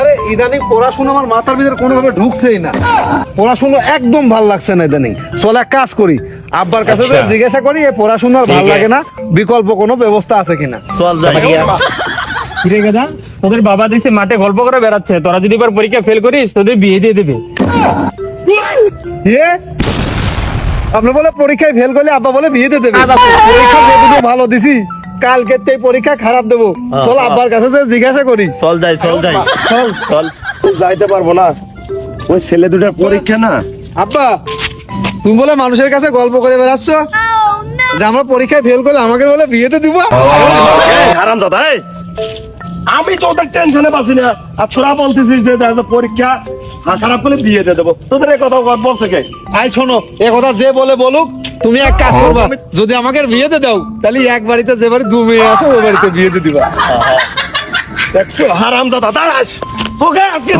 আরে ইদানিং পড়াশোনা আমার মাথার ভিতরে কোনোভাবে ঢুকছেই না। পড়াশোনা একদম ভালো লাগছে না ইদানিং। চল এক কাজ করি আব্বার কাছে আচ্ছা। জিজ্ঞাসা করি এই পড়াশোনার ভালো লাগে না বিকল্প কোনো ব্যবস্থা আছে কিনা? চল যাই। কিরে গেদা তোদের বাবা দেখছি মাঠে গল্প করে বেড়াচ্ছে। তোরা যদি এবার পরীক্ষা ফেল করিস তোদের বিয়ে দিয়ে দেবে। এ? আপনি বলে পরীক্ষায় ফেল করলে আব্বা বলে বিয়ে দিয়ে দেবে। পরীক্ষা যেটুকু ভালো দিছি। কালকে এই পরীক্ষা খারাপ দেবো। চল আব্বার কাছে জিজ্ঞাসা করি। চল যাই চল যাই। চল। চল। যাইতে পারব না। ওই ছেলে দুটার পরীক্ষা না। আব্বা তুমি বলে মানুষের কাছে গল্প করে বেড়াচ্ছ? যে আমরা পরীক্ষায় ফেল করলে আমাকে বলে বিয়েতে দিব? হারাম দাদা আমি তো ওদের টেনশনে পাচ্ছি না। আর তোরা বলতেছিস যে পরীক্ষা খারাপ করে বিয়ে দিয়ে দেবো। তোদের এই কথা বলছে কে? আই শোনো এ কথা যে বলে বলুক তুমি এক কাজ করবা যদি আমাকে বিয়েতে দাও তাহলে এক বাড়িতে যে বাড়ি দু মেয়ে আছে ওই বাড়িতে বিয়েতে দিবা। দেখছ হারাম দাদা দাঁড়াস তোকে আজকে